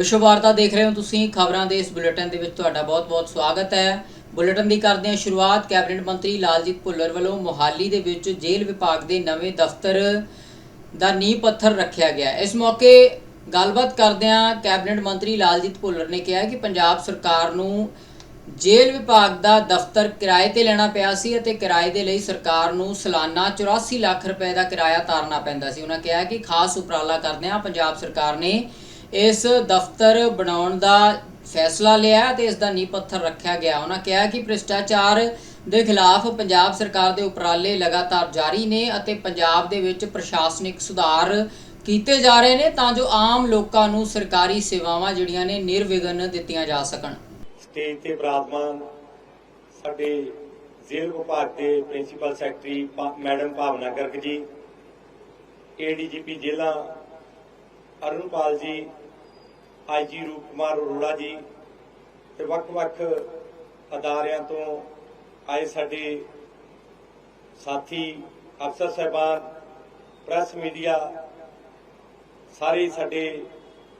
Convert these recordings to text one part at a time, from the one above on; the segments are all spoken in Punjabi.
ਵਿਸ਼ਵ ਵਾਰਤਾ ਦੇਖ ਰਹੇ ਹੋ ਤੁਸੀਂ, ਖਬਰਾਂ ਦੇ ਇਸ ਬੁਲੇਟਿਨ ਦੇ ਵਿੱਚ ਤੁਹਾਡਾ ਬਹੁਤ-ਬਹੁਤ ਸਵਾਗਤ ਹੈ। ਬੁਲੇਟਿਨ ਦੀ ਕਰਦੇ ਹਾਂ ਸ਼ੁਰੂਆਤ, ਕੈਬਨਿਟ ਮੰਤਰੀ ਲਾਲਜੀਤ ਭੁੱਲਰ ਵੱਲੋਂ ਮੋਹਾਲੀ ਦੇ ਵਿੱਚ ਜੇਲ੍ਹ ਵਿਭਾਗ ਦੇ ਨਵੇਂ ਦਫ਼ਤਰ ਦਾ ਨੀਂਹ ਪੱਥਰ ਰੱਖਿਆ ਗਿਆ ਇਸ ਮੌਕੇ ਗੱਲਬਾਤ ਕਰਦਿਆਂ ਕੈਬਨਿਟ ਮੰਤਰੀ ਲਾਲਜੀਤ ਭੁੱਲਰ ਨੇ ਕਿਹਾ ਕਿ ਪੰਜਾਬ ਸਰਕਾਰ ਨੂੰ ਜੇਲ੍ਹ ਵਿਭਾਗ ਦਾ ਦਫ਼ਤਰ ਕਿਰਾਏ ਤੇ ਲੈਣਾ ਪਿਆ ਸੀ ਅਤੇ ਕਿਰਾਏ ਦੇ ਲਈ ਸਰਕਾਰ ਨੂੰ ਸਾਲਾਨਾ 84 ਲੱਖ ਰੁਪਏ ਦਾ ਕਿਰਾਇਆ ਤਾਰਨਾ ਪੈਂਦਾ ਸੀ। ਉਹਨਾਂ ਕਿਹਾ ਕਿ ਖਾਸ ਉਪਰਾਲਾ ਕਰਦਿਆਂ ਪੰਜਾਬ ਸਰਕਾਰ ਨੇ ਇਸ ਦਫ਼ਤਰ ਬਣਾਉਣ ਦਾ ਫੈਸਲਾ ਲਿਆ ਤੇ ਇਸ ਦਾ ਨੀਂਹ ਪੱਥਰ ਰੱਖਿਆ ਗਿਆ। ਉਹਨਾਂ ਕਿਹਾ ਕਿ ਭ੍ਰਿਸ਼ਟਾਚਾਰ ਦੇ ਖਿਲਾਫ ਪੰਜਾਬ ਸਰਕਾਰ ਦੇ ਉਪਰਾਲੇ ਲਗਾਤਾਰ ਜਾਰੀ ਨੇ ਅਤੇ ਪੰਜਾਬ ਦੇ ਵਿੱਚ ਪ੍ਰਸ਼ਾਸਨਿਕ ਸੁਧਾਰ ਕੀਤੇ ਜਾ ਰਹੇ ਨੇ ਤਾਂ ਜੋ ਆਮ ਲੋਕਾਂ ਨੂੰ ਸਰਕਾਰੀ ਸੇਵਾਵਾਂ ਜਿਹੜੀਆਂ ਨੇ ਨਿਰਵਿਘਨ ਦਿੱਤੀਆਂ ਜਾ ਸਕਣ। ਸਟੇਜ ਤੇ ਬਰਾਜਮਾਨ ਸਾਡੇ ਜੇਲ੍ਹ ਵਿਭਾਗ ਦੇ ਪ੍ਰਿੰਸੀਪਲ ਸੈਕਟਰੀ ਮੈਡਮ ਭਾਵਨਾ ਗਰਗ ਜੀ ਏਡੀਜੀਪੀ ਜ਼ਿਲ੍ਹਾ ਅਰੁਣਪਾਲ ਜੀ ਆਈਜੀ ਰੂਪ ਕੁਮਾਰ ਅਰੋੜਾ ਜੀ ਤੇ ਵੱਖ-ਵੱਖ ਅਦਾਰਿਆਂ ਤੋਂ ਆਏ ਸਾਡੇ ਸਾਥੀ, ਅਫਸਰ ਸਾਹਿਬਾਨ, ਪ੍ਰੈਸ ਮੀਡੀਆ, ਸਾਰੇ ਸਾਡੇ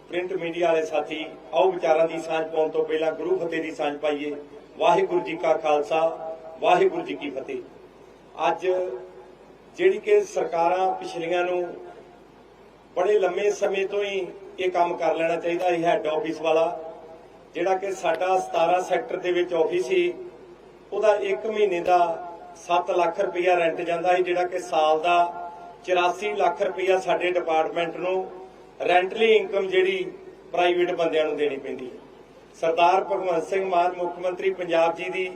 ਪ੍ਰਿੰਟ ਮੀਡੀਆ ਵਾਲੇ ਸਾਥੀ, ਆਓ ਵਿਚਾਰਾਂ ਦੀ ਸਾਂਝ ਪਾਉਣ ਤੋਂ ਪਹਿਲਾਂ ਗੁਰੂ ਫਤਿਹ ਦੀ ਸਾਂਝ ਪਾਈਏ। ਵਾਹਿਗੁਰੂ ਜੀ ਕਾ ਖਾਲਸਾ, ਵਾਹਿਗੁਰੂ ਜੀ ਕੀ ਫਤਿਹ। ਅੱਜ ਜਿਹੜੀ ਕਿ ਸਰਕਾਰਾਂ ਪਿਛਲੀਆਂ ਨੂੰ ਬੜੇ ਲੰਮੇ ਸਮੇਂ ਤੋਂ ਹੀ ਇਹ ਕੰਮ ਕਰ ਲੈਣਾ ਚਾਹੀਦਾ ਸੀ ਹੈੱਡ ਆਫਿਸ ਵਾਲਾ, ਜਿਹੜਾ ਕਿ ਸਾਡਾ 17 ਸੈਕਟਰ ਦੇ ਵਿੱਚ ਆਫਿਸ ਸੀ। ਉਹਦਾ 1 ਮਹੀਨੇ ਦਾ 7 ਲੱਖ ਰੁਪਇਆ ਰੈਂਟ ਜਾਂਦਾ ਸੀ, ਜਿਹੜਾ ਕਿ ਸਾਲ ਦਾ 84 ਲੱਖ ਰੁਪਇਆ ਸਾਡੇ ਡਿਪਾਰਟਮੈਂਟ ਨੂੰ ਰੈਂਟਲੀ ਇਨਕਮ ਜਿਹੜੀ ਪ੍ਰਾਈਵੇਟ ਬੰਦਿਆਂ ਨੂੰ ਦੇਣੀ ਪੈਂਦੀ ਹੈ। ਸਰਦਾਰ ਭਗਵੰਤ ਸਿੰਘ ਮਾਨ, ਮੁੱਖ ਮੰਤਰੀ ਪੰਜਾਬ ਜੀ ਦੀ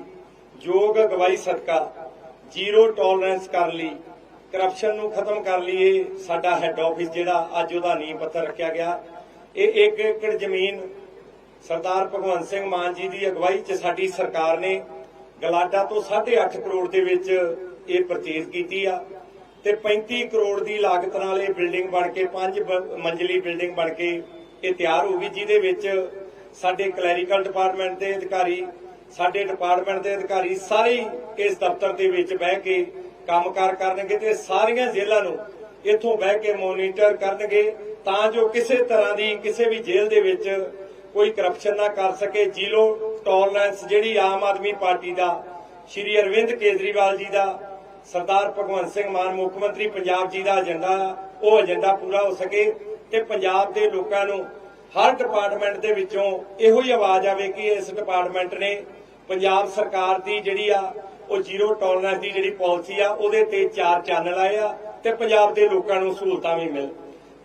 ਯੋਗ ਅਗਵਾਈ ਸਦਕਾ ਜ਼ੀਰੋ ਟੋਲਰੈਂਸ ਕਰਨ ਲਈ ਕਰਪਸ਼ਨ ਨੂੰ ਖਤਮ ਕਰ ਲਈਏ, ਸਾਡਾ ਹੈੱਡ ਆਫਿਸ ਜਿਹੜਾ ਅੱਜ ਉਹਦਾ ਨੀਂਹ ਪੱਥਰ ਰੱਖਿਆ ਗਿਆ। ਇਹ 1 ਏਕੜ ਜ਼ਮੀਨ ਸਰਦਾਰ ਭਗਵੰਤ ਸਿੰਘ ਮਾਨ ਜੀ ਦੀ ਅਗਵਾਈ 'ਚ ਸਾਡੀ ਸਰਕਾਰ ਨੇ ਗਲਾਡਾ ਤੋਂ 8.5 ਕਰੋੜ ਦੇ ਵਿੱਚ ਇਹ ਪਰਚੇਜ਼ ਕੀਤੀ ਆ ਤੇ 35 ਕਰੋੜ ਦੀ ਲਾਗਤ ਨਾਲ ਇਹ ਬਿਲਡਿੰਗ ਬਣ ਕੇ, ਪੰਜ ਮੰਜ਼ਲੀ ਬਿਲਡਿੰਗ ਬਣ ਕੇ ਇਹ ਤਿਆਰ ਹੋ ਗਈ, ਜਿਹਦੇ ਵਿੱਚ ਸਾਡੇ ਕਲੈਰੀਕਲ ਡਿਪਾਰਟਮੈਂਟ ਦੇ ਅਧਿਕਾਰੀ, ਸਾਡੇ ਡਿਪਾਰਟਮੈਂਟ ਦੇ ਅਧਿਕਾਰੀ ਸਾਰੇ ਇਸ ਦਫ਼ਤਰ ਦੇ ਵਿੱਚ ਬਹਿ ਕੇ ਕੰਮਕਾਰ ਕਰਨਗੇ ਤੇ ਸਾਰੀਆਂ ਜੇਲ੍ਹਾਂ ਨੂੰ ਇੱਥੋਂ ਬਹਿ ਕੇ ਮੋਨੀਟਰ ਕਰਨਗੇ ਤਾਂ ਜੋ ਕਿਸੇ ਤਰ੍ਹਾਂ ਦੀ ਕਿਸੇ ਵੀ ਜੇਲ੍ਹ ਦੇ ਵਿੱਚ ਕੋਈ ਕਰਪਸ਼ਨ ਨਾ ਕਰ ਸਕੇ। ਜ਼ੀਰੋ ਟੋਲਰੈਂਸ ਜਿਹੜੀ ਆਮ ਆਦਮੀ ਪਾਰਟੀ ਦਾ, ਸ਼੍ਰੀ ਅਰਵਿੰਦ ਕੇਜਰੀਵਾਲ ਜੀ ਦਾ, ਸਰਦਾਰ ਭਗਵੰਤ ਸਿੰਘ ਮਾਨ ਮੁੱਖ ਮੰਤਰੀ ਪੰਜਾਬ ਜੀ ਦਾ ਏਜੰਡਾ ਉਹ ਏਜੰਡਾ ਪੂਰਾ ਹੋ ਸਕੇ ਤੇ ਪੰਜਾਬ ਦੇ ਲੋਕਾਂ ਨੂੰ ਹਰ ਡਿਪਾਰਟਮੈਂਟ ਦੇ ਵਿੱਚੋਂ ਇਹੋ ਹੀ ਆਵਾਜ਼ ਆਵੇ ਕਿ ਇਸ ਡਿਪਾਰਟਮੈਂਟ ਨੇ ਪੰਜਾਬ ਸਰਕਾਰ ਦੀ ਜਿਹੜੀ ਆ ਉਹ ਜ਼ੀਰੋ ਟੋਲਰੈਂਸ ਦੀ ਜਿਹੜੀ ਪਾਲਿਸੀ ਆ, ਉਹਦੇ ਤੇ ਚਾਰ ਚੈਨਲ ਆਏ ਆ ਤੇ ਪੰਜਾਬ ਦੇ ਲੋਕਾਂ ਨੂੰ ਸਹੂਲਤਾਂ ਵੀ ਮਿਲ।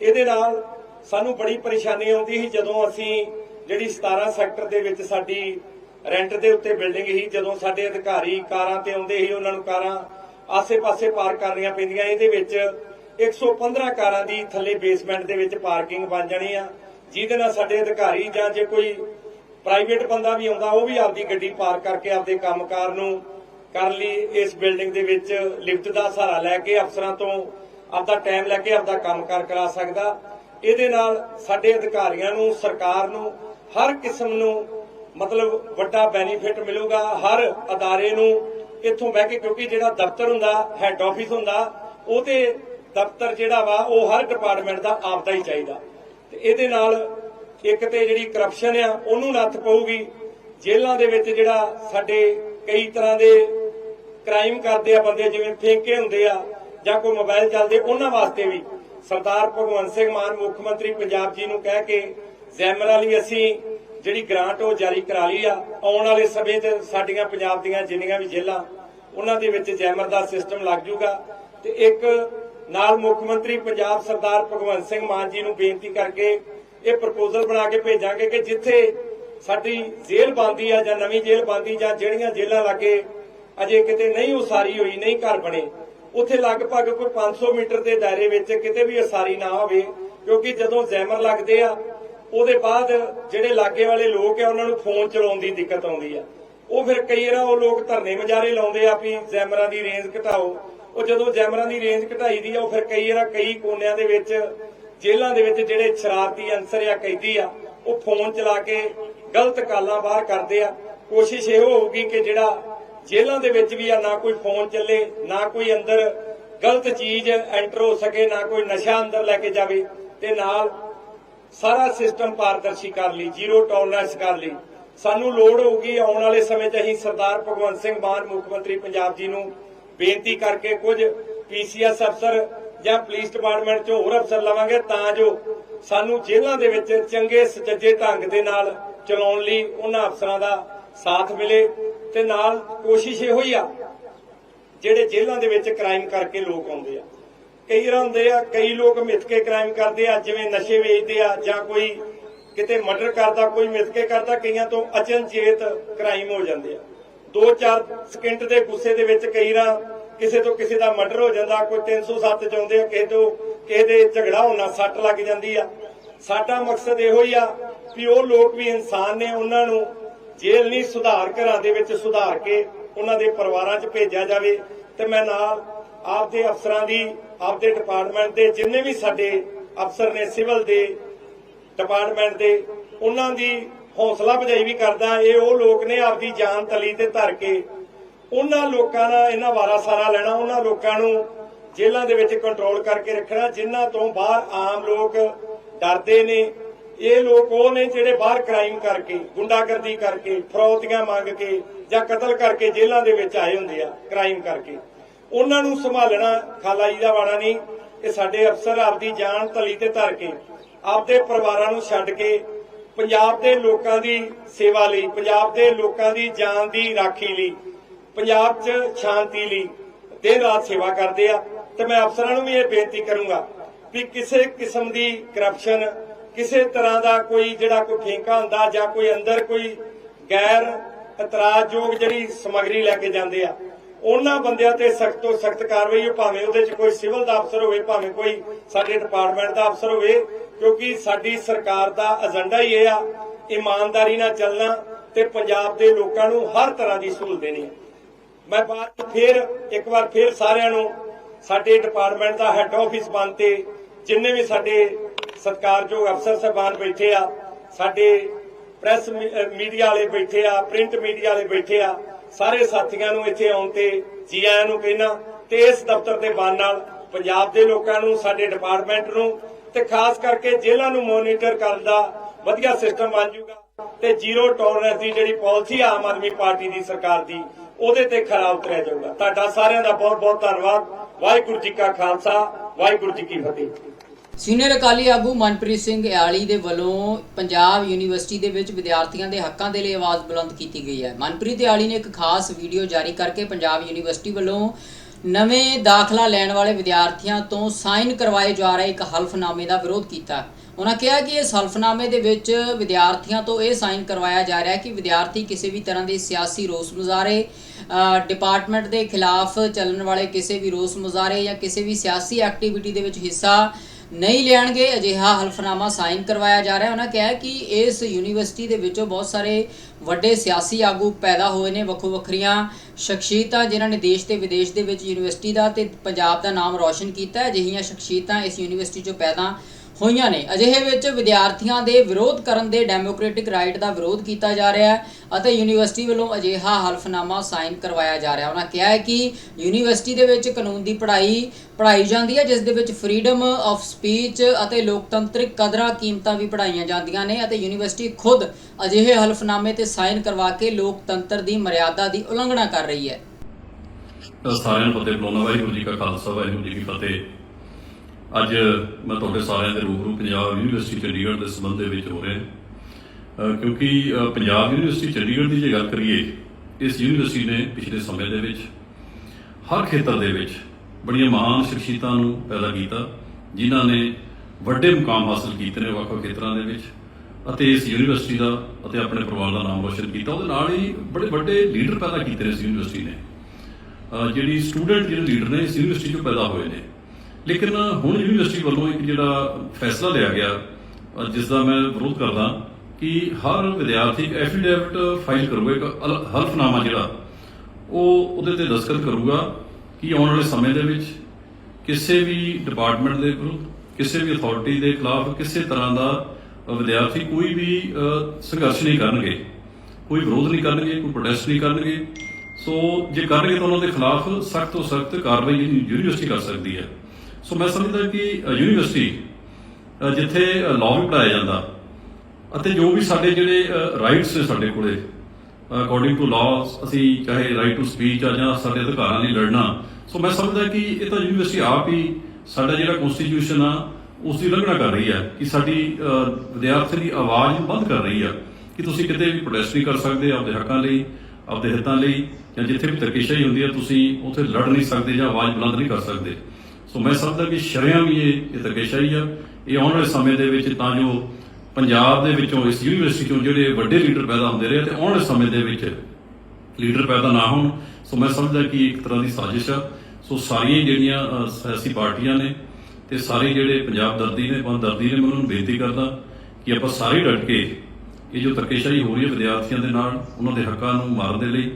ਇਹਦੇ ਨਾਲ ਸਾਨੂੰ ਬੜੀ ਪਰੇਸ਼ਾਨੀ ਆਉਂਦੀ ਸੀ ਜਦੋਂ ਅਸੀਂ ਜਿਹੜੀ 17 ਸੈਕਟਰ ਦੇ ਵਿੱਚ ਸਾਡੀ ਰੈਂਟ ਦੇ ਉੱਤੇ ਬਿਲਡਿੰਗ ਸੀ, ਜਦੋਂ ਸਾਡੇ ਅਧਿਕਾਰੀ ਕਾਰਾਂ ਤੇ ਆਉਂਦੇ ਸੀ, ਉਹਨਾਂ ਨੂੰ ਕਾਰਾਂ ਆਸੇ-ਪਾਸੇ ਪਾਰਕ ਕਰਨੀਆਂ ਪੈਂਦੀਆਂ, ਇਹਦੇ ਵਿੱਚ 115 ਕਾਰਾਂ ਦੀ ਥੱਲੇ ਬੇਸਮੈਂਟ ਦੇ ਵਿੱਚ ਪਾਰਕਿੰਗ ਬਣ ਜਾਣੀ ਆ, ਜਿਹਦੇ ਨਾਲ ਸਾਡੇ ਅਧਿਕਾਰੀ ਜਾਂ ਜੇ ਕੋਈ ਪ੍ਰਾਈਵੇਟ ਬੰਦਾ ਵੀ ਆਉਂਦਾ, ਉਹ ਵੀ ਆਪਦੀ ਗੱਡੀ ਪਾਰਕ ਕਰਕੇ ਆਪਦੇ ਕੰਮਕਾਰ ਨੂੰ ਕਰ ਲਈ ਇਸ ਬਿਲਡਿੰਗ ਦੇ ਵਿੱਚ, ਲਿਫਟ ਦਾ ਸਹਾਰਾ ਲੈ ਕੇ ਅਫਸਰਾਂ ਤੋਂ ਆਪਦਾ ਟਾਈਮ ਲੈ ਕੇ ਆਪਦਾ ਕੰਮ ਕੰਮਕਾਰ ਕਰਾ ਸਕਦਾ। ਇਹਦੇ ਨਾਲ ਸਾਡੇ ਅਧਿਕਾਰੀਆਂ ਨੂੰ, ਸਰਕਾਰ ਨੂੰ, ਹਰ ਕਿਸਮ ਨੂੰ ਮਤਲਬ ਵੱਡਾ ਬੈਨੀਫਿਟ ਮਿਲੂਗਾ। ਹਰ ਅਦਾਰੇ ਨੂੰ ਇੱਥੋਂ ਬਹਿ ਕੇ, ਕਿਉਂਕਿ ਜਿਹੜਾ ਦਫ਼ਤਰ ਹੁੰਦਾ ਹੈੱਡ ਆਫਿਸ ਹੁੰਦਾ ਉਹ ਤੇ ਦਫ਼ਤਰ ਜਿਹੜਾ ਵਾ, ਉਹ ਹਰ ਡਿਪਾਰਟਮੈਂਟ ਦਾ ਆਪਦਾ ਹੀ ਚਾਹੀਦਾ। ਤੇ ਇਹਦੇ ਨਾਲ ਇੱਕ ਤੇ ਜਿਹੜੀ ਕਰਪਸ਼ਨ ਆ, ਉਹਨੂੰ ਨੱਥ ਪਊਗੀ। ਜੇਲ੍ਹਾਂ ਦੇ ਵਿੱਚ ਜਿਹੜਾ ਸਾਡੇ ਕਈ ਤਰ੍ਹਾਂ ਦੇ ਕ੍ਰਾਈਮ ਕਰਦੇ ਆ ਬੰਦੇ, ਜਿਵੇਂ ਫੇਕੇ ਹੁੰਦੇ ਆ ਜਾਂ ਕੋਈ ਮੋਬਾਈਲ ਚੱਲਦੇ, ਉਹਨਾਂ ਵਾਸਤੇ ਵੀ। ਸਰਦਾਰ ਭਗਵੰਤ ਸਿੰਘ ਮਾਨ, ਮੁੱਖ ਮੰਤਰੀ ਪੰਜਾਬ ਜੀ ਨੂੰ ਕਹਿ ਕੇ ਜ਼ੈਮਰਾ ਲਈ ਅਸੀਂ ਜਿਹੜੀ ਗ੍ਰਾਂਟ ਉਹ ਜਾਰੀ ਕਰਾ ਲਈ ਆ, ਆਉਣ ਵਾਲੇ ਸਮੇਂ 'ਚ ਸਾਡੀਆਂ ਪੰਜਾਬ ਦੀਆਂ ਜਿੰਨੀਆਂ ਵੀ ਜੇਲਾਂ ਉਹਨਾਂ ਦੇ ਵਿੱਚ ਜੈਮਰ ਦਾ ਸਿਸਟਮ ਲੱਗ ਜਾਊਗਾ ਤੇ ਇੱਕ ਨਾਲ ਮੁੱਖ ਮੰਤਰੀ ਪੰਜਾਬ ਸਰਦਾਰ ਭਗਵੰਤ ਸਿੰਘ ਮਾਨ ਜੀ ਨੂੰ ਬੇਨਤੀ ਕਰਕੇ ਇਹ ਪ੍ਰਪੋਜ਼ਲ ਬਣਾ ਕੇ ਭੇਜਾਂਗੇ ਕਿ ਜਿੱਥੇ ਸਾਡੀ ਜੇਲ੍ਹ ਬੰਦੀ ਆ ਜਾਂ ਨਵੀਂ ਜੇਲ੍ਹ ਬੰਦੀ ਜਾਂ ਜਿਹੜੀਆਂ ਜੇਲ੍ਹਾਂ ਲਾਗੇ ਅਜੇ ਕਿਤੇ ਨਹੀਂ ਉਸਾਰੀ ਹੋਈ, ਨਹੀਂ ਘਰ ਬਣੇ। ਉੱਥੇ ਲਗਭਗ ਕੋਈ 500 ਮੀਟਰ ਦੇ ਦਾਇਰੇ ਵਿੱਚ ਕਿਤੇ ਵੀ ਉਸਾਰੀ ਨਾ ਹੋਵੇ, ਕਿਉਂਕਿ ਜਦੋਂ ਜ਼ੈਮਰ ਲੱਗਦੇ ਆ, ਉਹਦੇ ਬਾਅਦ ਜਿਹੜੇ ਲਾਗੇ ਵਾਲੇ ਲੋਕ ਆ, ਉਹਨਾਂ ਨੂੰ ਫੋਨ ਚਲਾਉਣ ਦੀ ਦਿੱਕਤ ਆਉਂਦੀ ਆ। ਉਹ ਫਿਰ ਕਈ ਵਾਰ ਉਹ ਲੋਕ ਧਰਨੇ ਮਜਾਰੇ ਲਾਉਂਦੇ ਆ ਵੀ ਜ਼ੈਮਰਾਂ ਦੀ ਰੇਂਜ ਘਟਾਓ। ਉਹ ਜਦੋਂ ਜ਼ੈਮਰਾਂ ਦੀ ਰੇਂਜ ਘਟਾਈ ਦੀ ਆ, ਉਹ ਫਿਰ ਕਈ ਵਾਰ ਕਈ ਕੋਨਿਆਂ ਦੇ ਵਿੱਚ, ਜੇਲ੍ਹਾਂ ਦੇ ਵਿੱਚ ਜਿਹੜੇ ਸ਼ਰਾਰਤੀ ਅੰਸਰ ਆ ਕੈਦੀ ਆ, ਉਹ ਫੋਨ ਚਲਾ ਕੇ ਗਲਤ ਕਾਲਾਂ ਬਾਹਰ ਕਰਦੇ ਆ। ਕੋਸ਼ਿਸ਼ ਇਹ ਹੋਊਗੀ ਕਿ ਜਿਹੜਾ ਜੇਲ੍ਹਾਂ ਦੇ ਵਿੱਚ ਵੀ ਆ, ਨਾ ਕੋਈ ਫੋਨ ਚੱਲੇ, ਨਾ ਕੋਈ ਅੰਦਰ ਗਲਤ ਚੀਜ਼ ਐਂਟਰ ਹੋ ਸਕੇ, ਨਾ ਕੋਈ ਨਸ਼ਾ ਅੰਦਰ ਲੈ ਕੇ ਜਾਵੇ, ਤੇ ਨਾਲ ਸਾਰਾ ਸਿਸਟਮ ਪਾਰਦਰਸ਼ੀ ਕਰ ਲਈ, ਜ਼ੀਰੋ ਟੋਲਰੈਂਸ ਕਰ ਲਈ। ਸਾਨੂੰ ਲੋੜ ਹੋਊਗੀ, ਆਉਣ ਵਾਲੇ ਸਮੇਂ 'ਚ ਅਸੀਂ ਸਰਦਾਰ ਭਗਵੰਤ ਸਿੰਘ ਮਾਨ, ਮੁੱਖ ਮੰਤਰੀ ਪੰਜਾਬ ਜੀ ਨੂੰ ਬੇਨਤੀ ਕਰਕੇ ਕੁਝ ਪੀਸੀਐਸ ਅਫਸਰ ਜਾਂ ਪੁਲਿਸ ਡਿਪਾਰਟਮੈਂਟ 'ਚੋਂ ਹੋਰ ਅਫਸਰ ਲਵਾਂਗੇ, ਤਾਂ ਜੋ ਸਾਨੂੰ ਜੇਲ੍ਹਾਂ ਦੇ ਵਿੱਚ ਚੰਗੇ ਸੁਚੱਜੇ ਢੰਗ ਦੇ ਨਾਲ ਚਲਾਉਣ ਲਈ ਉਹਨਾਂ ਅਫਸਰਾਂ ਦਾ ਸਾਥ ਮਿਲੇ ਤੇ ਨਾਲ ਕੋਸ਼ਿਸ਼ ਇਹੋ ਹੀ ਆ, ਜਿਹੜੇ ਜੇਲ੍ਹਾਂ ਦੇ ਵਿੱਚ ਕ੍ਰਾਈਮ ਕਰਕੇ ਲੋਕ ਆਉਂਦੇ ਆ। ਕਈ ਵਾਰ ਆ, ਕਈ ਲੋਕ ਮਿੱਥ ਕੇ ਕ੍ਰਾਈਮ ਕਰਦੇ ਆ, ਜਿਵੇਂ ਨਸ਼ੇ ਵੇਚਦੇ ਆ ਜਾਂ ਕੋਈ ਕਿਤੇ ਮਰਡਰ ਕਰਦਾ, ਕੋਈ ਮਿੱਥ ਕੇ ਕਰਦਾ, ਕਈਆਂ ਤੋਂ ਅਚਨਚੇਤ ਕ੍ਰਾਈਮ ਹੋ ਜਾਂਦੇ ਆ। 2-4 ਸਕਿੰਟ ਦੇ ਗੁੱਸੇ ਦੇ ਵਿੱਚ ਕਈ ਵਾਰ ਕਿਸੇ ਤੋਂ ਕਿਸੇ ਦਾ ਮਰਡਰ ਹੋ ਜਾਂਦਾ, ਕੋਈ 307 ਚ ਆਉਂਦੇ ਆ, ਕਿਸੇ ਤੋਂ ਕਿਸੇ ਦੇ ਝਗੜਾ ਹੋਣਾ, ਸੱਟ ਲੱਗ ਜਾਂਦੀ ਆ। ਸਾਡਾ ਮਕਸਦ ਇਹੋ ਹੀ ਆ ਵੀ ਉਹ ਲੋਕ ਵੀ ਇਨਸਾਨ ਨੇ, ਉਹਨਾਂ ਨੂੰ ਜੇਲ੍ਹ ਨਹੀਂ ਸੁਧਾਰ ਘਰਾਂ ਦੇ ਵਿੱਚ ਸੁਧਾਰ ਕੇ ਉਹਨਾਂ ਦੇ ਪਰਿਵਾਰਾਂ 'ਚ ਭੇਜਿਆ ਜਾਵੇ ਤੇ ਮੈਂ ਨਾਲ ਆਪਦੇ ਅਫਸਰਾਂ ਦੀ, ਆਪਦੇ ਡਿਪਾਰਟਮੈਂਟ ਦੇ ਜਿੰਨੇ ਵੀ ਸਾਡੇ ਅਫਸਰ ਨੇ ਸਿਵਲ ਦੇ ਡਿਪਾਰਟਮੈਂਟ ਦੇ, ਉਹਨਾਂ ਦੀ ਹੌਸਲਾ ਅਫਜ਼ਾਈ ਵੀ ਕਰਦਾ ਇਹ ਉਹ ਲੋਕ ਨੇ ਆਪਦੀ ਜਾਨ ਤਲੀ ਤੇ ਧਰ ਕੇ ਉਹਨਾਂ ਲੋਕਾਂ ਦਾ ਇਹਨਾਂ ਵਾਰਾ ਸਾਰਾ ਲੈਣਾ, ਉਹਨਾਂ ਲੋਕਾਂ ਨੂੰ ਜੇਲ੍ਹਾਂ ਦੇ ਵਿੱਚ ਕੰਟਰੋਲ ਕਰਕੇ ਰੱਖਣਾ, ਜਿਨ੍ਹਾਂ ਤੋਂ ਬਾਹਰ ਆਮ ਲੋਕ ਡਰਦੇ ਨੇ ਇਹ ਲੋਕ ਉਹ ਨੇ ਜਿਹੜੇ ਬਾਹਰ ਕ੍ਰਾਈਮ ਕਰਕੇ, ਗੁੰਡਾਗਰਦੀ ਕਰਕੇ, ਫਰੌਤੀਆਂ ਮੰਗ ਕੇ ਜਾਂ ਕਤਲ ਕਰਕੇ ਜੇਲ੍ਹਾਂ ਦੇ ਵਿੱਚ ਆਏ ਹੁੰਦੇ ਆ ਕ੍ਰਾਈਮ ਕਰਕੇ। ਉਹਨਾਂ ਨੂੰ ਸੰਭਾਲਣਾ ਖਾਲਾ ਜੀ ਦਾ ਵਾਣਾ ਨਹੀਂ। ਇਹ ਸਾਡੇ ਅਫਸਰ ਆਪਦੀ ਜਾਨ ਤਲੀ ਤੇ ਧਰ ਕੇ, ਆਪਦੇ ਪਰਿਵਾਰਾਂ ਨੂੰ ਛੱਡ ਕੇ ਪੰਜਾਬ ਦੇ ਲੋਕਾਂ ਦੀ ਸੇਵਾ ਲਈ, ਪੰਜਾਬ ਦੇ ਲੋਕਾਂ ਦੀ ਜਾਨ ਦੀ ਰਾਖੀ ਲਈ, ਪੰਜਾਬ 'ਚ ਸ਼ਾਂਤੀ ਲਈ ਦਿਨ ਰਾਤ ਸੇਵਾ ਕਰਦੇ ਆ। ਤੇ ਮੈਂ ਅਫਸਰਾਂ ਨੂੰ ਵੀ ਇਹ ਬੇਨਤੀ ਕਰੂੰਗਾ ਵੀ ਕਿਸੇ ਕਿਸਮ ਦੀ ਕਰਪਸ਼ਨ ਕਿਸੇ ਤਰ੍ਹਾਂ ਦਾ ਕੋਈ ਜਿਹੜਾ ਕੋਈ ਠੇਕਾ ਹੁੰਦਾ ਜਾਂ ਕੋਈ ਅੰਦਰ ਕੋਈ ਗੈਰ ਇਤਰਾਜ਼ਯੋਗ ਜਿਹੜੀ ਸਮਗਰੀ ਲੈ ਕੇ ਜਾਂਦੇ ਆ, ਉਹਨਾਂ ਬੰਦਿਆਂ ਤੇ ਸਖਤ ਤੋਂ ਸਖਤ ਕਾਰਵਾਈ ਹੋ ਭਾਵੇਂ ਉਹਦੇ 'ਚ ਕੋਈ ਸਿਵਲ ਦਾ ਅਫਸਰ ਹੋਵੇ, ਭਾਵੇਂ ਕੋਈ ਸਾਡੇ ਡਿਪਾਰਟਮੈਂਟ ਦਾ ਅਫਸਰ ਹੋਵੇ, ਕਿਉਂਕਿ ਸਾਡੀ ਸਰਕਾਰ ਦਾ ਏਜੰਡਾ ਹੀ ਇਹ ਆ, ਇਮਾਨਦਾਰੀ ਨਾਲ ਚੱਲਣਾ ਤੇ ਪੰਜਾਬ ਦੇ ਲੋਕਾਂ ਨੂੰ ਹਰ ਤਰ੍ਹਾਂ ਦੀ ਸਹੂਲਤ ਦੇਣੀ ਹੈ। ਮੈਂ ਬਾਅਦ ਫਿਰ ਫੇਰ, ਇੱਕ ਵਾਰ ਫਿਰ ਸਾਰਿਆਂ ਨੂੰ ਸਾਡੇ ਡਿਪਾਰਟਮੈਂਟ ਦਾ ਹੈੱਡ ਆਫਿਸ ਬੰਦ ਤੇ ਜਿੰਨੇ ਵੀ ਸਾਡੇ ਸਤਿਕਾਰਯੋਗ ਅਫਸਰ ਸਾਹਿਬਾਨ ਬੈਠੇ ਆ, ਸਾਡੇ ਪ੍ਰੈਸ ਮੀਡੀਆ ਵਾਲੇ ਬੈਠੇ ਆ, ਪ੍ਰਿੰਟ ਮੀਡੀਆ ਵਾਲੇ ਬੈਠੇ ਆ, ਸਾਰੇ ਸਾਥੀਆਂ ਨੂੰ ਇੱਥੇ ਆਉਣ ਤੇ ਜੀ ਆਇਆਂ ਨੂੰ ਕਹਿਣਾ ਤੇ ਇਸ ਦਫ਼ਤਰ ਦੇ ਬੰਨ ਨਾਲ ਪੰਜਾਬ ਦੇ ਲੋਕਾਂ ਨੂੰ, ਸਾਡੇ ਡਿਪਾਰਟਮੈਂਟ ਨੂੰ ਤੇ ਖਾਸ ਕਰਕੇ ਜੇਲ੍ਹਾਂ ਨੂੰ ਮੋਨੀਟਰ ਕਰਨ ਦਾ ਵਧੀਆ ਸਿਸਟਮ ਬਣ ਜਾਊਗਾ ਤੇ ਜ਼ੀਰੋ ਟੋਲਰੈਂਸ ਦੀ ਜਿਹੜੀ ਪਾਲਿਸੀ ਆਮ ਆਦਮੀ ਪਾਰਟੀ ਦੀ ਸਰਕਾਰ ਦੀ, ਉਹਦੇ ਤੇ ਖਰਾ ਉਤਰਿਆ ਜਾਊਗਾ। ਤੁਹਾਡਾ ਸਾਰਿਆਂ ਦਾ ਬਹੁਤ ਬਹੁਤ ਧੰਨਵਾਦ। ਵਾਹਿਗੁਰੂ ਜੀ ਕਾ ਖਾਲਸਾ, ਵਾਹਿਗੁਰੂ ਜੀ ਕੀ ਫਤਿਹ। ਸੀਨੀਅਰ ਅਕਾਲੀ ਆਗੂ ਮਨਪ੍ਰੀਤ ਸਿੰਘ ਇਆਲੀ ਦੇ ਵੱਲੋਂ ਪੰਜਾਬ ਯੂਨੀਵਰਸਿਟੀ ਦੇ ਵਿੱਚ ਵਿਦਿਆਰਥੀਆਂ ਦੇ ਹੱਕਾਂ ਦੇ ਲਈ ਆਵਾਜ਼ ਬੁਲੰਦ ਕੀਤੀ ਗਈ ਹੈ। ਮਨਪ੍ਰੀਤ ਇਆਲੀ ਨੇ ਇੱਕ ਖਾਸ ਵੀਡੀਓ ਜਾਰੀ ਕਰਕੇ ਪੰਜਾਬ ਯੂਨੀਵਰਸਿਟੀ ਵੱਲੋਂ ਨਵੇਂ ਦਾਖਲਾ ਲੈਣ ਵਾਲੇ ਵਿਦਿਆਰਥੀਆਂ ਤੋਂ ਸਾਈਨ ਕਰਵਾਏ ਜਾ ਰਹੇ ਇੱਕ ਹਲਫਨਾਮੇ ਦਾ ਵਿਰੋਧ ਕੀਤਾ। ਉਹਨਾਂ ਕਿਹਾ ਕਿ ਇਸ ਹਲਫਨਾਮੇ ਦੇ ਵਿੱਚ ਵਿਦਿਆਰਥੀਆਂ ਤੋਂ ਇਹ ਸਾਈਨ ਕਰਵਾਇਆ ਜਾ ਰਿਹਾ ਹੈ ਕਿ ਵਿਦਿਆਰਥੀ ਕਿਸੇ ਵੀ ਤਰ੍ਹਾਂ ਦੇ ਸਿਆਸੀ ਰੋਸ ਮੁਜ਼ਾਹਰੇ ਡਿਪਾਰਟਮੈਂਟ ਦੇ ਖਿਲਾਫ ਚੱਲਣ ਵਾਲੇ ਕਿਸੇ ਵੀ ਰੋਸ ਮੁਜ਼ਾਹਰੇ ਜਾਂ ਕਿਸੇ ਵੀ ਸਿਆਸੀ ਐਕਟੀਵਿਟੀ ਦੇ ਵਿੱਚ ਹਿੱਸਾ ਨਹੀਂ ਲੈਣਗੇ ਅਜਿਹਾ ਹਲਫਨਾਮਾ ਸਾਈਨ ਕਰਵਾਇਆ ਜਾ ਰਿਹਾ। ਉਹਨਾਂ ਕਿਹਾ ਕਿ ਇਸ ਯੂਨੀਵਰਸਿਟੀ ਦੇ ਵਿੱਚੋਂ ਬਹੁਤ ਸਾਰੇ ਵੱਡੇ ਸਿਆਸੀ ਆਗੂ ਪੈਦਾ ਹੋਏ ਨੇ ਵੱਖੋ ਵੱਖਰੀਆਂ ਸ਼ਖਸੀਅਤਾਂ, ਜਿਨ੍ਹਾਂ ਨੇ ਦੇਸ਼ ਤੇ ਵਿਦੇਸ਼ ਦੇ ਵਿੱਚ ਯੂਨੀਵਰਸਿਟੀ ਦਾ ਤੇ ਪੰਜਾਬ ਦਾ ਨਾਮ ਰੌਸ਼ਨ ਕੀਤਾ। ਹੈ ਅਜਿਹੀਆਂ ਸ਼ਖਸੀਅਤਾਂ ਇਸ ਯੂਨੀਵਰਸਿਟੀ 'ਚੋਂ ਪੈਦਾ ਹੋਈਆਂ ਨੇ। ਅਜਿਹੇ ਵਿੱਚ ਵਿਦਿਆਰਥੀਆਂ ਦੇ ਵਿਰੋਧ ਕਰਨ ਦੇ ਡੈਮੋਕ੍ਰੈਟਿਕ ਰਾਈਟ ਦਾ ਵਿਰੋਧ ਕੀਤਾ ਜਾ ਰਿਹਾ ਹੈ ਅਤੇ ਯੂਨੀਵਰਸਿਟੀ ਵੱਲੋਂ ਅਜਿਹਾ ਹਲਫਨਾਮਾ ਸਾਈਨ ਕਰਵਾਇਆ ਜਾ ਰਿਹਾ ਉਹਨਾਂ ਕਿਹਾ ਹੈ ਕਿ ਯੂਨੀਵਰਸਿਟੀ ਦੇ ਵਿੱਚ ਕਾਨੂੰਨ ਦੀ ਪੜ੍ਹਾਈ ਪੜ੍ਹਾਈ ਜਾਂਦੀ ਹੈ, ਜਿਸ ਦੇ ਵਿੱਚ ਫਰੀडम ਆਫ ਸਪੀਚ ਅਤੇ ਲੋਕਤੰਤਰਿਕ ਕਦਰਾਂ ਕੀਮਤਾਂ ਵੀ ਪੜ੍ਹਾਈਆਂ ਜਾਂਦੀਆਂ ਨੇ ਅਤੇ ਯੂਨੀਵਰਸਿਟੀ ਖੁਦ ਅਜਿਹੇ ਹਲਫਨਾਮੇ ਤੇ ਸਾਈਨ ਕਰਵਾ ਕੇ ਲੋਕਤੰਤਰ ਦੀ ਮਰਿਆਦਾ ਦੀ ਉਲੰਘਣਾ ਕਰ ਰਹੀ ਹੈ। ਸਾਰਿਆਂ ਨੂੰ ਫਤਿਹ ਬੁਲਾਉਣਾ ਵਾਹਿਗੁਰੂ ਜੀ ਕਾ ਖਾਲਸਾ, ਵਾਹਿਗੁਰੂ ਜੀ ਕੀ ਫਤਿਹ। ਅੱਜ ਮੈਂ ਤੁਹਾਡੇ ਸਾਰਿਆਂ ਦੇ ਰੂਬਰੂ ਪੰਜਾਬ ਯੂਨੀਵਰਸਿਟੀ ਚੰਡੀਗੜ੍ਹ ਦੇ ਸੰਬੰਧ ਦੇ ਵਿੱਚ ਹੋ ਰਿਹਾ ਕਿਉਂਕਿ ਪੰਜਾਬ ਯੂਨੀਵਰਸਿਟੀ ਚੰਡੀਗੜ੍ਹ ਦੀ ਜੇ ਗੱਲ ਕਰੀਏ, ਇਸ ਯੂਨੀਵਰਸਿਟੀ ਨੇ ਪਿਛਲੇ ਸਮੇਂ ਦੇ ਵਿੱਚ ਹਰ ਖੇਤਰ ਦੇ ਵਿੱਚ ਬੜੀਆਂ ਮਹਾਨ ਸ਼ਖਸੀਅਤਾਂ ਨੂੰ ਪੈਦਾ ਕੀਤਾ, ਜਿਨ੍ਹਾਂ ਨੇ ਵੱਡੇ ਮੁਕਾਮ ਹਾਸਲ ਕੀਤੇ ਨੇ ਵੱਖ-ਵੱਖ ਖੇਤਰਾਂ ਦੇ ਵਿੱਚ ਅਤੇ ਇਸ ਯੂਨੀਵਰਸਿਟੀ ਦਾ ਅਤੇ ਆਪਣੇ ਪਰਿਵਾਰ ਦਾ ਨਾਮ ਰੋਸ਼ਨ ਕੀਤਾ। ਉਹਦੇ ਨਾਲ ਹੀ ਬੜੇ ਵੱਡੇ ਲੀਡਰ ਪੈਦਾ ਕੀਤੇ ਨੇ ਇਸ ਯੂਨੀਵਰਸਿਟੀ ਨੇ। ਜਿਹੜੀ ਸਟੂਡੈਂਟ ਜਿਹੜੇ ਲੀਡਰ ਨੇ, ਇਸ ਯੂਨੀਵਰਸਿਟੀ ਚੋਂ ਪੈਦਾ ਹੋਏ ਨੇ। ਲੇਕਿਨ ਹੁਣ ਯੂਨੀਵਰਸਿਟੀ ਵੱਲੋਂ ਇੱਕ ਜਿਹੜਾ ਫੈਸਲਾ ਲਿਆ ਗਿਆ, ਅਹ ਜਿਸ ਦਾ ਮੈਂ ਵਿਰੋਧ ਕਰਦਾ ਕਿ ਹਰ ਵਿਦਿਆਰਥੀ ਇੱਕ ਐਫੀਡੇਵਿਟ ਫਾਈਲ ਕਰੂਗਾ, ਇੱਕ ਹਲਫਨਾਮਾ ਜਿਹੜਾ, ਉਹ ਉਹਦੇ ਤੇ ਦਸਤਖਤ ਕਰੂਗਾ ਕਿ ਆਉਣ ਵਾਲੇ ਸਮੇਂ ਦੇ ਵਿੱਚ ਕਿਸੇ ਵੀ ਡਿਪਾਰਟਮੈਂਟ ਦੇ ਵਿਰੁੱਧ ਕਿਸੇ ਵੀ ਅਥਾਰਟੀ ਦੇ ਖਿਲਾਫ ਕਿਸੇ ਤਰ੍ਹਾਂ ਦਾ ਵਿਦਿਆਰਥੀ ਕੋਈ ਵੀ ਸੰਘਰਸ਼ ਨਹੀਂ ਕਰਨਗੇ, ਕੋਈ ਵਿਰੋਧ ਨਹੀਂ ਕਰਨਗੇ, ਕੋਈ ਪ੍ਰੋਟੈਸਟ ਨਹੀਂ ਕਰਨਗੇ। ਸੋ ਜੇ ਕਰਨਗੇ ਤਾਂ ਉਹਨਾਂ ਦੇ ਖਿਲਾਫ ਸਖਤ ਤੋਂ ਸਖਤ ਕਾਰਵਾਈ ਯੂਨੀਵਰਸਿਟੀ ਕਰ ਸਕਦੀ ਹੈ। ਸੋ ਮੈਂ ਸਮਝਦਾ ਕਿ ਯੂਨੀਵਰਸਿਟੀ ਜਿੱਥੇ ਲਾਅ ਵੀ ਪੜਾਇਆ ਜਾਂਦਾ ਅਤੇ ਜੋ ਵੀ ਸਾਡੇ ਜਿਹੜੇ ਰਾਈਟਸ ਨੇ ਸਾਡੇ ਕੋਲੇ ਅਕੋਰਡਿੰਗ ਟੂ ਲਾਅ ਅਸੀਂ ਚਾਹੇ ਰਾਈਟ ਟੂ ਸਪੀਚ ਆ ਜਾਂ ਸਾਡੇ ਅਧਿਕਾਰਾਂ ਲਈ ਲੜਨਾ ਸੋ ਮੈਂ ਸਮਝਦਾ ਕਿ ਇਹ ਤਾਂ ਯੂਨੀਵਰਸਿਟੀ ਆਪ ਹੀ ਸਾਡਾ ਜਿਹੜਾ ਕਨਸਟੀਟਿਊਸ਼ਨ ਆ ਉਸ ਦੀ ਉਲੰਘਣਾ ਕਰ ਰਹੀ ਹੈ ਕਿ ਸਾਡੀ ਅ, ਵਿਦਿਆਰਥੀ ਦੀ ਆਵਾਜ਼ ਨੂੰ ਬੰਦ ਕਰ ਰਹੀ ਆ ਕਿ ਤੁਸੀਂ ਕਿਤੇ ਵੀ ਪ੍ਰੋਟੈਸਟ ਨਹੀਂ ਕਰ ਸਕਦੇ ਆਪਦੇ ਹੱਕਾਂ ਲਈ ਆਪਦੇ ਹਿੱਤਾਂ ਲਈ ਜਾਂ ਜਿੱਥੇ ਵੀ ਧੱਕੇਸ਼ਾਹੀ ਹੁੰਦੀ ਹੈ ਤੁਸੀਂ ਉੱਥੇ ਲੜ ਨਹੀਂ ਸਕਦੇ ਜਾਂ ਆਵਾਜ਼ ਬੁਲੰਦ ਨਹੀਂ ਕਰ ਸਕਦੇ। ਸੋ ਮੈਂ ਸਮਝਦਾ ਕਿ ਸ਼ਰਿਆਂ ਵੀ ਇਹ ਇਹ ਧੱਕੇਸ਼ਾਹੀ ਆ। ਇਹ ਆਉਣ ਵਾਲੇ ਸਮੇਂ ਦੇ ਵਿੱਚ ਤਾਂ ਜੋ ਪੰਜਾਬ ਦੇ ਵਿੱਚੋਂ ਇਸ ਯੂਨੀਵਰਸਿਟੀ ਚੋਂ ਜਿਹੜੇ ਵੱਡੇ ਲੀਡਰ ਪੈਦਾ ਹੁੰਦੇ ਰਹੇ ਤੇ ਆਉਣ ਵਾਲੇ ਸਮੇਂ ਦੇ ਵਿੱਚ ਲੀਡਰ ਪੈਦਾ ਨਾ ਹੋਣ। ਸੋ ਮੈਂ ਸਮਝਦਾ ਕਿ ਇੱਕ ਤਰ੍ਹਾਂ ਦੀ ਸਾਜ਼ਿਸ਼ ਆ। ਸੋ ਸਾਰੀਆਂ ਜਿਹੜੀਆਂ ਸਿਆਸੀ ਪਾਰਟੀਆਂ ਨੇ ਤੇ ਸਾਰੇ ਜਿਹੜੇ ਪੰਜਾਬ ਦਰਦੀ ਨੇ ਪੰਜ ਨੇ, ਮੈਂ ਉਹਨਾਂ ਨੂੰ ਬੇਨਤੀ ਕਰਦਾ ਕਿ ਆਪਾਂ ਸਾਰੇ ਡਟ ਕੇ ਇਹ ਜੋ ਧੱਕੇਸ਼ਾਹੀ ਹੋ ਰਹੀ ਹੈ ਵਿਦਿਆਰਥੀਆਂ ਦੇ ਨਾਲ, ਉਹਨਾਂ ਦੇ ਹੱਕਾਂ ਨੂੰ ਮਾਰਨ ਦੇ ਲਈ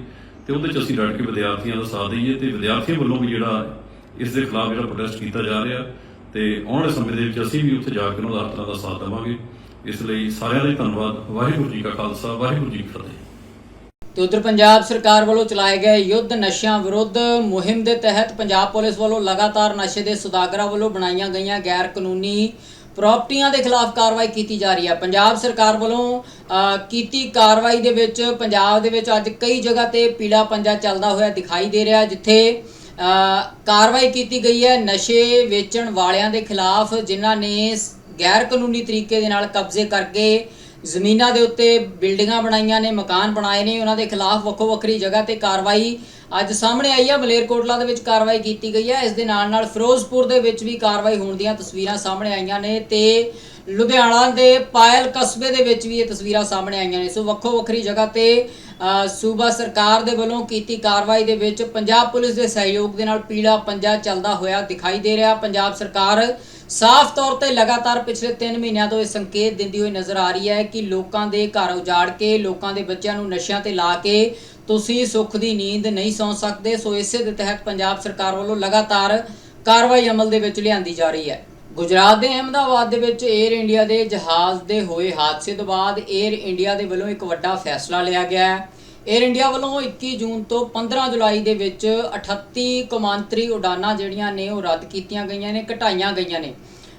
ਤੇ ਉਹਦੇ ਚ ਅਸੀਂ ਡਟ ਕੇ ਵਿਦਿਆਰਥੀਆਂ ਦਾ ਸਾਥ ਦਈਏ ਤੇ ਵਿਦਿਆਰਥੀਆਂ ਵੱਲੋਂ ਵੀ ਜਿਹੜਾ ਇਸ ਦੇ ਖਿਲਾਫ ਜਿਹੜਾ ਪ੍ਰੋਟੈਸਟ ਕੀਤਾ ਜਾ ਰਿਹਾ ਤੇ ਆਉਣ ਵਾਲੇ ਸਮੇਂ ਦੇ ਵਿੱਚ ਅਸੀਂ ਵੀ ਉੱਥੇ ਜਾ ਕੇ ਉਹਨਾਂ ਦਾ ਹਰ ਤਰ੍ਹਾਂ ਦਾ ਸਾਥ ਦੇਵਾਂਗੇ। ਇਸ ਲਈ ਸਾਰਿਆਂ ਦਾ ਧੰਨਵਾਦ। ਵਾਹਿਗੁਰੂ ਜੀ ਕਾ ਖਾਲਸਾ ਵਾਹਿਗੁਰੂ ਜੀ ਕੀ ਫਤਿਹ। ਤੇ ਉਧਰ ਪੰਜਾਬ ਸਰਕਾਰ ਵੱਲੋਂ ਚਲਾਏ ਗਏ ਯੁੱਧ ਨਸ਼ਿਆਂ ਵਿਰੁੱਧ ਮੁਹਿੰਮ ਦੇ ਤਹਿਤ ਪੰਜਾਬ ਪੁਲਿਸ ਵੱਲੋਂ ਲਗਾਤਾਰ ਨਸ਼ੇ ਦੇ ਸੁਦਾਗਰਾਂ ਵੱਲੋਂ ਬਣਾਈਆਂ ਗਈਆਂ ਗੈਰ ਕਾਨੂੰਨੀ ਪ੍ਰਾਪਰਟੀਆਂ ਦੇ ਖਿਲਾਫ ਕਾਰਵਾਈ ਕੀਤੀ ਜਾ ਰਹੀ ਹੈ। ਪੰਜਾਬ ਸਰਕਾਰ ਵੱਲੋਂ ਅ, ਕੀਤੀ ਕਾਰਵਾਈ ਦੇ ਵਿੱਚ ਪੰਜਾਬ ਦੇ ਵਿੱਚ ਅੱਜ ਕਈ ਜਗ੍ਹਾ ਤੇ ਪੀਲਾ ਪੰਜਾ ਚੱਲਦਾ ਹੋਇਆ ਦਿਖਾਈ ਦੇ ਰਿਹਾ ਜਿੱਥੇ ਕਾਰਵਾਈ ਕੀਤੀ ਗਈ ਹੈ ਨਸ਼ੇ ਵੇਚਣ ਵਾਲਿਆਂ ਦੇ ਖਿਲਾਫ, ਜਿਨ੍ਹਾਂ ਨੇ ਗੈਰ ਕਾਨੂੰਨੀ ਤਰੀਕੇ ਦੇ ਨਾਲ ਕਬਜ਼ੇ ਕਰਕੇ ਜ਼ਮੀਨਾਂ ਦੇ ਉੱਤੇ ਬਿਲਡਿੰਗਾਂ ਬਣਾਈਆਂ ਨੇ, ਮਕਾਨ ਬਣਾਏ ਨੇ, ਉਹਨਾਂ ਦੇ ਖਿਲਾਫ ਵੱਖੋ ਵੱਖਰੀ ਜਗ੍ਹਾ ਤੇ ਕਾਰਵਾਈ ਅੱਜ ਸਾਹਮਣੇ ਆਈ ਹੈ। ਮਲੇਰਕੋਟਲਾ ਦੇ ਵਿੱਚ ਕਾਰਵਾਈ ਕੀਤੀ ਗਈ ਹੈ। ਇਸ ਦੇ ਨਾਲ ਨਾਲ ਫਿਰੋਜ਼ਪੁਰ ਦੇ ਵਿੱਚ ਵੀ ਕਾਰਵਾਈ ਹੋਣ ਦੀਆਂ ਤਸਵੀਰਾਂ ਸਾਹਮਣੇ ਆਈਆਂ ਨੇ ਤੇ ਲੁਧਿਆਣਾ ਦੇ ਪਾਇਲ ਕਸਬੇ ਦੇ ਵਿੱਚ ਵੀ ਇਹ ਤਸਵੀਰਾਂ ਸਾਹਮਣੇ ਆਈਆਂ ਨੇ। ਸੋ ਵੱਖੋ ਵੱਖਰੀ ਜਗ੍ਹਾ ਤੇ ਸੂਬਾ ਸਰਕਾਰ ਦੇ ਵੱਲੋਂ ਕੀਤੀ ਕਾਰਵਾਈ ਦੇ ਵਿੱਚ ਪੰਜਾਬ ਪੁਲਿਸ ਦੇ ਸਹਿਯੋਗ ਦੇ ਨਾਲ ਪੀਲਾ ਪੰਜਾ ਚੱਲਦਾ ਹੋਇਆ ਦਿਖਾਈ ਦੇ ਰਿਹਾ। ਪੰਜਾਬ ਸਰਕਾਰ ਸਾਫ਼ ਤੌਰ ਤੇ ਲਗਾਤਾਰ ਪਿਛਲੇ 3 ਮਹੀਨਿਆਂ ਤੋਂ ਇਹ ਸੰਕੇਤ ਦਿੰਦੀ ਹੋਈ ਨਜ਼ਰ ਆ ਰਹੀ ਹੈ ਕਿ ਲੋਕਾਂ ਦੇ ਘਰ ਉਜਾੜ ਕੇ, ਲੋਕਾਂ ਦੇ ਬੱਚਿਆਂ ਨੂੰ ਨਸ਼ਿਆਂ ਤੇ ਲਾ ਕੇ ਤੁਸੀਂ ਸੁੱਖ ਦੀ ਨੀਂਦ ਨਹੀਂ ਸੌਂ ਸਕਦੇ। ਸੋ ਇਸੇ ਦੇ ਤਹਿਤ ਪੰਜਾਬ ਸਰਕਾਰ ਵੱਲੋਂ ਲਗਾਤਾਰ ਕਾਰਵਾਈ ਅਮਲ ਦੇ ਵਿੱਚ ਲਿਆਂਦੀ ਜਾ ਰਹੀ ਹੈ। ਗੁਜਰਾਤ ਦੇ ਅਹਿਮਦਾਬਾਦ ਦੇ ਵਿੱਚ 에ਅਰ ਇੰਡੀਆ ਦੇ ਜਹਾਜ਼ ਦੇ ਹੋਏ ਹਾਦਸੇ ਤੋਂ ਬਾਅਦ 에ਅਰ ਇੰਡੀਆ ਦੇ ਵੱਲੋਂ ਇੱਕ ਵੱਡਾ ਫੈਸਲਾ ਲਿਆ ਗਿਆ ਹੈ। 에ਅਰ ਇੰਡੀਆ ਵੱਲੋਂ 21 ਜੂਨ ਤੋਂ 15 ਜੁਲਾਈ ਦੇ ਵਿੱਚ 38 ਕੌਮਾਂਤਰੀ ਉਡਾਨਾਂ ਜਿਹੜੀਆਂ ਨੇ ਉਹ ਰੱਦ ਕੀਤੀਆਂ ਗਈਆਂ ਨੇ, ਘਟਾਈਆਂ ਗਈਆਂ ਨੇ।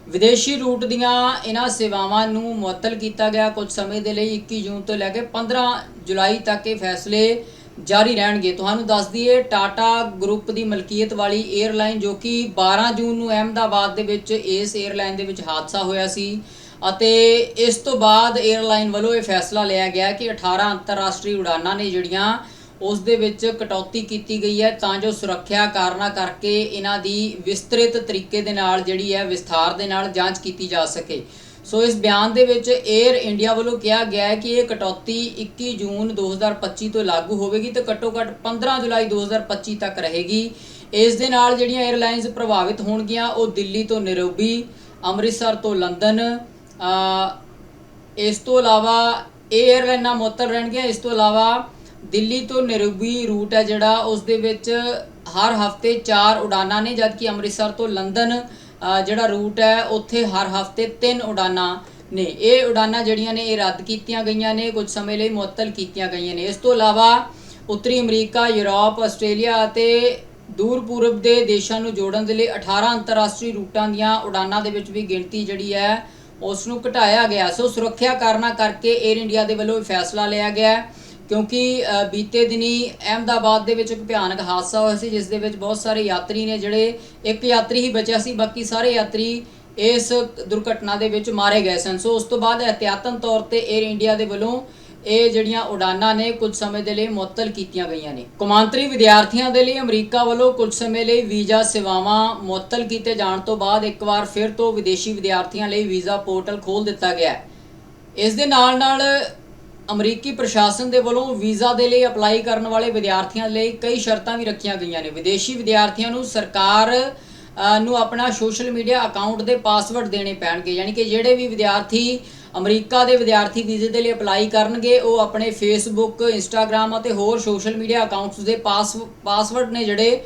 ਵਿਦੇਸ਼ੀ ਰੂਟ ਦੀਆਂ ਇਹਨਾਂ ਸੇਵਾਵਾਂ ਨੂੰ ਮੁਅੱਤਲ ਕੀਤਾ ਗਿਆ। ਕੁਝ ਸਮੇਂ ਦੇ ਲਈ 21 ਜੂਨ ਤੋਂ ਲੈ ਕੇ 15 ਜੁਲਾਈ ਤੱਕ ਇਹ ਫੈਸਲੇ ਜਾਰੀ ਰਹਿਣਗੇ। ਤੁਹਾਨੂੰ ਦੱਸ ਦਈਏ, ਟਾਟਾ ਗਰੁੱਪ ਦੀ ਮਲਕੀਅਤ ਵਾਲੀ 에ਅਰਲਾਈਨ ਜੋ ਕਿ 12 ਜੂਨ ਨੂੰ ਅਹਿਮਦਾਬਾਦ ਦੇ ਵਿੱਚ ਇਸ 에ਅਰਲਾਈਨ ਦੇ ਵਿੱਚ ਹਾਦਸਾ ਹੋਇਆ ਸੀ ਅਤੇ ਇਸ ਤੋਂ ਬਾਅਦ 에ਅਰਲਾਈਨ ਵੱਲੋਂ ਇਹ ਫੈਸਲਾ ਲਿਆ ਗਿਆ ਕਿ 18 ਅੰਤਰਰਾਸ਼ਟਰੀ ਉਡਾਨਾਂ ਨੇ ਜਿਹੜੀਆਂ ਉਸ ਦੇ ਵਿੱਚ ਕਟੌਤੀ ਕੀਤੀ ਗਈ ਹੈ, ਤਾਂ ਜੋ ਸੁਰੱਖਿਆ ਕਾਰਨਾਂ ਕਰਕੇ ਇਹਨਾਂ ਦੀ ਵਿਸਤ੍ਰਿਤ ਤਰੀਕੇ ਦੇ ਨਾਲ ਜਿਹੜੀ ਹੈ ਵਿਸਥਾਰ ਦੇ ਨਾਲ ਜਾਂਚ ਕੀਤੀ ਜਾ ਸਕੇ। ਸੋ ਇਸ ਬਿਆਨ ਦੇ ਵਿੱਚ 에ਅਰ ਇੰਡੀਆ ਵੱਲੋਂ ਕਿਹਾ ਗਿਆ ਹੈ ਕਿ ਇਹ ਕਟੌਤੀ 21 ਜੂਨ 2025 ਤੋਂ ਲਾਗੂ ਹੋਵੇਗੀ ਤੇ ਘੱਟੋ-ਘੱਟ 15 ਜੁਲਾਈ 2025 ਤੱਕ ਰਹੇਗੀ। ਇਸ ਦੇ ਨਾਲ ਜਿਹੜੀਆਂ 에ਅਰਲਾਈਨਸ ਪ੍ਰਭਾਵਿਤ ਹੋਣਗੀਆਂ, ਉਹ ਦਿੱਲੀ ਤੋਂ ਨairobi ਅੰਮ੍ਰਿਤਸਰ ਤੋਂ ਲੰਡਨ ਇਸ ਤੋਂ ਇਲਾਵਾ ਇਹ 에ਅਰਲਾਈਨਾਂ ਮੁਅੱਤਲ ਰਹਿਣਗੀਆਂ, ਇਸ ਤੋਂ ਇਲਾਵਾ ਦਿੱਲੀ ਤੋਂ ਨairobi ਰੂਟ ਹੈ ਜਿਹੜਾ, ਉਸ ਦੇ ਵਿੱਚ ਹਰ ਹਫ਼ਤੇ 4 ਉਡਾਨਾਂ ਨੇ, ਜਦਕਿ ਅੰਮ੍ਰਿਤਸਰ ਤੋਂ ਲੰਡਨ ਜਿਹੜਾ ਰੂਟ ਹੈ, ਉੱਥੇ ਹਰ ਹਫ਼ਤੇ ਤਿੰਨ ਉਡਾਨਾਂ ਨੇ। ਇਹ ਉਡਾਨਾਂ ਜਿਹੜੀਆਂ ਨੇ, ਇਹ ਰੱਦ ਕੀਤੀਆਂ ਗਈਆਂ ਨੇ, ਕੁਝ ਸਮੇਂ ਲਈ ਮੁਅੱਤਲ ਕੀਤੀਆਂ ਗਈਆਂ ਨੇ। ਇਸ ਤੋਂ ਇਲਾਵਾ ਉੱਤਰੀ ਅਮਰੀਕਾ, ਯੂਰਪ, ਆਸਟ੍ਰੇਲੀਆ ਅਤੇ ਦੂਰ ਪੂਰਬ ਦੇ ਦੇਸ਼ਾਂ ਨੂੰ ਜੋੜਨ ਦੇ ਲਈ 18 ਅੰਤਰਰਾਸ਼ਟਰੀ ਰੂਟਾਂ ਦੀਆਂ ਉਡਾਨਾਂ ਦੇ ਵਿੱਚ ਵੀ ਗਿਣਤੀ ਜਿਹੜੀ ਹੈ ਉਸ ਨੂੰ ਘਟਾਇਆ ਗਿਆ। ਸੋ ਸੁਰੱਖਿਆ ਕਾਰਨਾਂ ਕਰਕੇ 에ਅਰ ਇੰਡੀਆ ਦੇ ਵੱਲੋਂ ਇਹ ਫੈਸਲਾ ਲਿਆ ਗਿਆ ਹੈ। ਕਿਉਂਕਿ ਬੀਤੇ ਦਿਨੀ ਅਹਿਮਦਾਬਾਦ ਦੇ ਵਿੱਚ ਇੱਕ ਭਿਆਨਕ ਹਾਦਸਾ ਹੋਇਆ ਸੀ, ਜਿਸ ਦੇ ਵਿੱਚ ਬਹੁਤ ਸਾਰੇ ਯਾਤਰੀ ਨੇ ਜਿਹੜੇ ਇੱਕ ਯਾਤਰੀ ਹੀ ਬਚਿਆ ਸੀ, ਬਾਕੀ ਸਾਰੇ ਯਾਤਰੀ ਇਸ ਦੁਰਘਟਨਾ ਦੇ ਵਿੱਚ ਮਾਰੇ ਗਏ ਸਨ। ਸੋ ਉਸ ਤੋਂ ਬਾਅਦ ਇਹਤਿਆਤਨ ਤੌਰ ਤੇ 에ਅਰ ਇੰਡੀਆ ਦੇ ਵੱਲੋਂ ਇਹ ਜਿਹੜੀਆਂ ਉਡਾਨਾਂ ਨੇ ਕੁਝ ਸਮੇਂ ਦੇ ਲਈ ਮੁਅੱਤਲ ਕੀਤੀਆਂ ਗਈਆਂ ਨੇ। ਕੌਮਾਂਤਰੀ ਵਿਦਿਆਰਥੀਆਂ ਦੇ ਲਈ ਅਮਰੀਕਾ ਵੱਲੋਂ ਕੁਝ ਸਮੇਂ ਲਈ ਵੀਜ਼ਾ ਸੇਵਾਵਾਂ ਮੁਅੱਤਲ ਕੀਤੇ ਜਾਣ ਤੋਂ ਬਾਅਦ ਇੱਕ ਵਾਰ ਫਿਰ ਤੋਂ ਵਿਦੇਸ਼ੀ ਵਿਦਿਆਰਥੀਆਂ ਲਈ ਵੀਜ਼ਾ ਪੋਰਟਲ ਖੋਲ੍ਹ ਦਿੱਤਾ ਗਿਆ ਹੈ। ਇਸ ਦੇ ਨਾਲ ਨਾਲ ਅਮਰੀਕੀ ਪ੍ਰਸ਼ਾਸਨ ਦੇ ਵੱਲੋਂ ਵੀਜ਼ਾ ਦੇ ਲਈ ਅਪਲਾਈ ਕਰਨ ਵਾਲੇ ਵਿਦਿਆਰਥੀਆਂ ਲਈ ਕਈ ਸ਼ਰਤਾਂ ਵੀ ਰੱਖੀਆਂ ਗਈਆਂ ਨੇ। ਵਿਦੇਸ਼ੀ ਵਿਦਿਆਰਥੀਆਂ ਨੂੰ ਸਰਕਾਰ ਨੂੰ ਆਪਣਾ ਸੋਸ਼ਲ ਮੀਡੀਆ ਅਕਾਊਂਟ ਦੇ ਪਾਸਵਰਡ ਦੇਣੇ ਪੈਣਗੇ। ਯਾਨੀ ਕਿ ਜਿਹੜੇ ਵੀ ਵਿਦਿਆਰਥੀ ਅਮਰੀਕਾ ਦੇ ਵਿਦਿਆਰਥੀ ਵੀਜ਼ੇ ਦੇ ਲਈ ਅਪਲਾਈ ਕਰਨਗੇ, ਉਹ ਆਪਣੇ ਫੇਸਬੁੱਕ ਇੰਸਟਾਗ੍ਰam ਅਤੇ ਹੋਰ ਸੋਸ਼ਲ ਮੀਡੀਆ ਅਕਾਊਂਟਸ ਦੇ ਪਾਸ, ਪਾਸਵਰਡ ਨੇ ਜਿਹੜੇ,